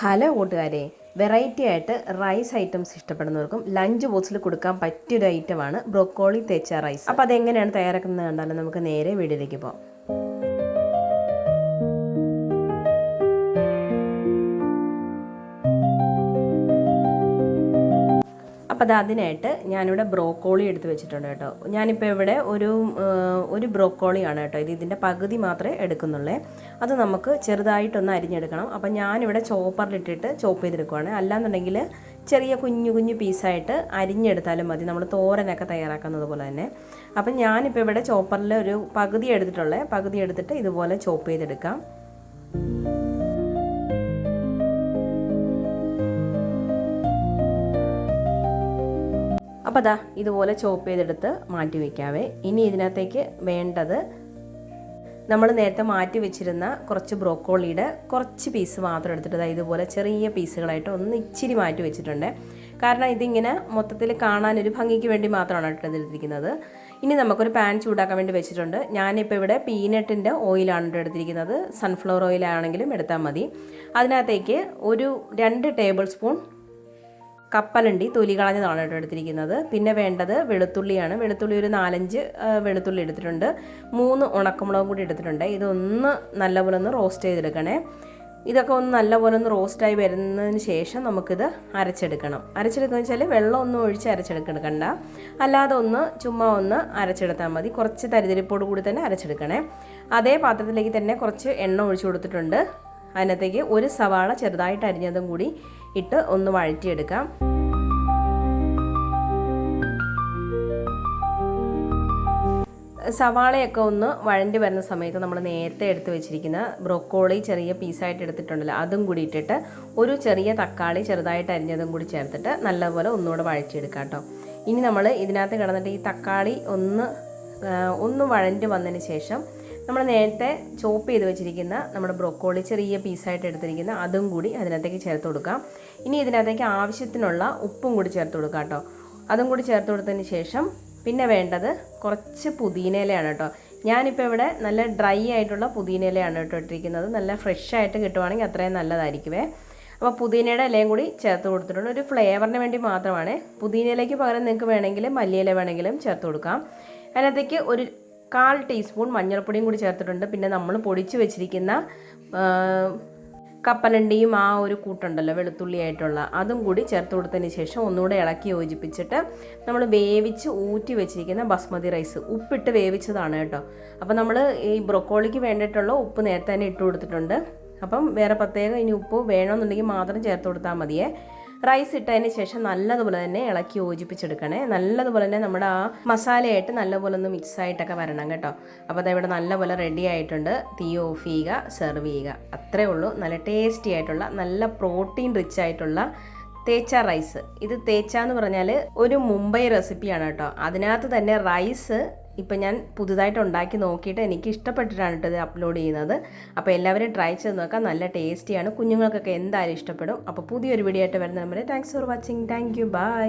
Hello കൂട്ടുകാരെ variety ആയിട്ട് rice items ഇഷ്ടപ്പെടുന്നവർക്കും lunch ബോക്സിൽ കൊടുക്കാൻ പറ്റിയൊരു ഐറ്റമാണ് ബ്രോക്കോളി തേച്ച റൈസ് അപ്പോൾ അതെങ്ങനെയാണ് തയ്യാറാക്കുന്നത് കണ്ടാലും നമുക്ക് നേരെ വീഡിയോയിലേക്ക് പോകാം. അപ്പോൾ അത് അതിനായിട്ട് ഞാനിവിടെ ബ്രോക്കോളി എടുത്ത് വെച്ചിട്ടുണ്ട് കേട്ടോ. ഞാനിപ്പോൾ ഇവിടെ ഒരു ഒരു ബ്രോക്കോളിയാണ് കേട്ടോ. ഇത് ഇതിന്റെ പകുതി മാത്രമേ എടുക്കുന്നുള്ളേ. അത് നമുക്ക് ചെറുതായിട്ടൊന്ന് അരിഞ്ഞെടുക്കണം. അപ്പോൾ ഞാനിവിടെ ചോപ്പറിലിട്ടിട്ട് ചോപ്പ് ചെയ്തെടുക്കുവാണ്. അല്ലാന്നുണ്ടെങ്കിൽ ചെറിയ കുഞ്ഞു കുഞ്ഞു പീസായിട്ട് അരിഞ്ഞെടുത്താലും മതി. നമ്മൾ തോരനൊക്കെ തയ്യാറാക്കുന്നത് പോലെ തന്നെ. അപ്പം ഞാനിപ്പോൾ ഇവിടെ ചോപ്പറിൽ ഒരു പകുതി എടുത്തിട്ടുള്ളേ. പകുതി എടുത്തിട്ട് ഇതുപോലെ ചോപ്പ് ചെയ്തെടുക്കാം. അപ്പോൾ അതാ ഇതുപോലെ ചോപ്പ് ചെയ്തെടുത്ത് മാറ്റി വയ്ക്കാവേ ഇനി ഇതിനകത്തേക്ക് വേണ്ടത് നമ്മൾ നേരത്തെ മാറ്റി വെച്ചിരുന്ന കുറച്ച് ബ്രോക്കോളിയുടെ കുറച്ച് പീസ് മാത്രം എടുത്തിട്ട് ദാ ഇതുപോലെ ചെറിയ പീസുകളായിട്ട് ഒന്ന് ഇച്ചിരി മാറ്റി വെച്ചിട്ടുണ്ട്. കാരണം ഇതിങ്ങനെ മൊത്തത്തിൽ കാണാനൊരു ഭംഗിക്ക് വേണ്ടി മാത്രമാണ് കേട്ടോ എടുത്തിരിക്കുന്നത്. ഇനി നമുക്കൊരു പാൻ ചൂടാക്കാൻ വേണ്ടി വെച്ചിട്ടുണ്ട്. ഞാനിപ്പോൾ ഇവിടെ പീനട്ടിന്റെ ഓയിലാണ് കേട്ടോ എടുത്തിരിക്കുന്നത്. സൺഫ്ലവർ ഓയിലാണെങ്കിലും എടുത്താൽ മതി. അതിനകത്തേക്ക് ഒരു രണ്ട് ടേബിൾ സ്പൂൺ കപ്പലണ്ടി. തൊലി കളഞ്ഞതാണ് കേട്ടോ എടുത്തിരിക്കുന്നത്. പിന്നെ വേണ്ടത് വെളുത്തുള്ളിയാണ്. വെളുത്തുള്ളി ഒരു നാലഞ്ച് വെളുത്തുള്ളി എടുത്തിട്ടുണ്ട്. മൂന്ന് ഉണക്കമുളകും കൂടി എടുത്തിട്ടുണ്ട്. ഇതൊന്ന് നല്ലപോലെ ഒന്ന് റോസ്റ്റ് ചെയ്തെടുക്കണേ. ഇതൊക്കെ ഒന്ന് നല്ലപോലെ ഒന്ന് റോസ്റ്റായി വരുന്നതിന് ശേഷം നമുക്കിത് അരച്ചെടുക്കണം. അരച്ചെടുക്കുക വെച്ചാൽ വെള്ളം ഒന്നും ഒഴിച്ച് അരച്ചെടുക്കണ്ട അല്ലാതെ ഒന്ന് ചുമ്മാ ഒന്ന് അരച്ചെടുത്താൽ മതി. കുറച്ച് തരിതരിപ്പോട് കൂടി തന്നെ അരച്ചെടുക്കണേ. അതേ പാത്രത്തിലേക്ക് തന്നെ കുറച്ച് എണ്ണ ഒഴിച്ചു കൊടുത്തിട്ടുണ്ട്. അതിനകത്തേക്ക് ഒരു സവാള ചെറുതായിട്ട് അരിഞ്ഞതും കൂടി ഇട്ട് ഒന്ന് വഴറ്റിയെടുക്കാം. സവാളയൊക്കെ ഒന്ന് വഴണ്ടി വരുന്ന സമയത്ത് നമ്മൾ നേരത്തെ എടുത്ത് വെച്ചിരിക്കുന്ന ബ്രോക്കോളി ചെറിയ പീസായിട്ട് എടുത്തിട്ടുണ്ടല്ലോ അതും കൂടി ഇട്ടിട്ട് ഒരു ചെറിയ തക്കാളി ചെറുതായിട്ട് അരിഞ്ഞതും കൂടി ചേർത്തിട്ട് നല്ലപോലെ ഒന്നുകൂടെ വഴറ്റിയെടുക്കാം കേട്ടോ. ഇനി നമ്മൾ ഇതിനകത്ത് കിടന്നിട്ട് ഈ തക്കാളി ഒന്ന് ഒന്ന് വഴണ്ടി വന്നതിന് ശേഷം നമ്മൾ നേരത്തെ ചോപ്പ് ചെയ്ത് വെച്ചിരിക്കുന്ന നമ്മുടെ ബ്രൊക്കോളി ചെറിയ പീസായിട്ട് എടുത്തിരിക്കുന്ന അതും കൂടി അതിനകത്തേക്ക് ചേർത്ത് കൊടുക്കാം. ഇനി ഇതിനകത്തേക്ക് ആവശ്യത്തിനുള്ള ഉപ്പും കൂടി ചേർത്ത് കൊടുക്കാം കേട്ടോ. അതും കൂടി ചേർത്ത് കൊടുത്തതിന് ശേഷം പിന്നെ വേണ്ടത് കുറച്ച് പുതിനയിലയാണ് കേട്ടോ. ഞാനിപ്പോൾ ഇവിടെ നല്ല ഡ്രൈ ആയിട്ടുള്ള പുതിനയിലയാണ് കേട്ടോ ഇട്ടിരിക്കുന്നത്. നല്ല ഫ്രഷ് ആയിട്ട് കിട്ടുവാണെങ്കിൽ അത്രയും നല്ലതായിരിക്കുമേ അപ്പോൾ പുതിനയുടെ ഇലയും കൂടി ചേർത്ത് കൊടുത്തിട്ടുണ്ട്. ഒരു ഫ്ലേവറിന് വേണ്ടി മാത്രമാണ്. പുതിനയിലേക്ക് പകരം നിങ്ങൾക്ക് വേണമെങ്കിൽ മല്ലിയില വേണമെങ്കിലും ചേർത്ത് കൊടുക്കാം. അതിനകത്തേക്ക് ഒരു കാൽ ടീസ്പൂൺ മഞ്ഞൾപ്പൊടിയും കൂടി ചേർത്തിട്ടുണ്ട്. പിന്നെ നമ്മൾ പൊടിച്ച് വെച്ചിരിക്കുന്ന കപ്പലണ്ടിയും ആ ഒരു കൂട്ടുണ്ടല്ലോ വെളുത്തുള്ളി ആയിട്ടുള്ള അതും കൂടി ചേർത്ത് കൊടുത്തതിന് ശേഷം ഒന്നുകൂടെ ഇളക്കി യോജിപ്പിച്ചിട്ട് നമ്മൾ വേവിച്ച് ഊറ്റി വെച്ചിരിക്കുന്ന ബസ്മതി റൈസ്. ഉപ്പിട്ട് വേവിച്ചതാണ് കേട്ടോ. അപ്പോൾ നമ്മൾ ഈ ബ്രൊക്കോളിക്ക് വേണ്ടിയിട്ടുള്ള ഉപ്പ് നേരത്തെ തന്നെ ഇട്ട് കൊടുത്തിട്ടുണ്ട്. അപ്പം വേറെ പ്രത്യേകം ഇനി ഉപ്പ് വേണമെന്നുണ്ടെങ്കിൽ മാത്രം ചേർത്ത് കൊടുത്താൽ മതിയേ. റൈസ് ഇട്ടതിന് ശേഷം നല്ലതുപോലെ തന്നെ ഇളക്കി യോജിപ്പിച്ചെടുക്കണേ. നല്ലതുപോലെ തന്നെ നമ്മുടെ ആ മസാലയായിട്ട് നല്ലപോലെ ഒന്ന് മിക്സ് ആയിട്ടൊക്കെ വരണം കേട്ടോ. അപ്പോൾ അത് ഇവിടെ നല്ലപോലെ റെഡി ആയിട്ടുണ്ട്. തീ ഓഫ് ചെയ്യുക സെർവ് ചെയ്യുക. അത്രേ ഉള്ളൂ. നല്ല ടേസ്റ്റി ആയിട്ടുള്ള നല്ല പ്രോട്ടീൻ റിച്ച് ആയിട്ടുള്ള തേച്ച റൈസ് ഇത് തേച്ച എന്ന് പറഞ്ഞാൽ ഒരു മുംബൈ റെസിപ്പിയാണ് കേട്ടോ. അതിനകത്ത് തന്നെ റൈസ് ഇപ്പം ഞാൻ പുതുതായിട്ട് ഉണ്ടാക്കി നോക്കിയിട്ട് എനിക്ക് ഇഷ്ടപ്പെട്ടിട്ടാണ് കേട്ടോ ഇത് അപ്ലോഡ് ചെയ്യുന്നത്. അപ്പോൾ എല്ലാവരും ട്രൈ ചെയ്ത് നോക്കാം. നല്ല ടേസ്റ്റിയാണ് കുഞ്ഞുങ്ങൾക്കൊക്കെ എന്തായാലും ഇഷ്ടപ്പെടും. അപ്പോൾ പുതിയൊരു വീഡിയോ ആയിട്ട് വരുന്ന നമ്മുടെ thanks for watching thank you bye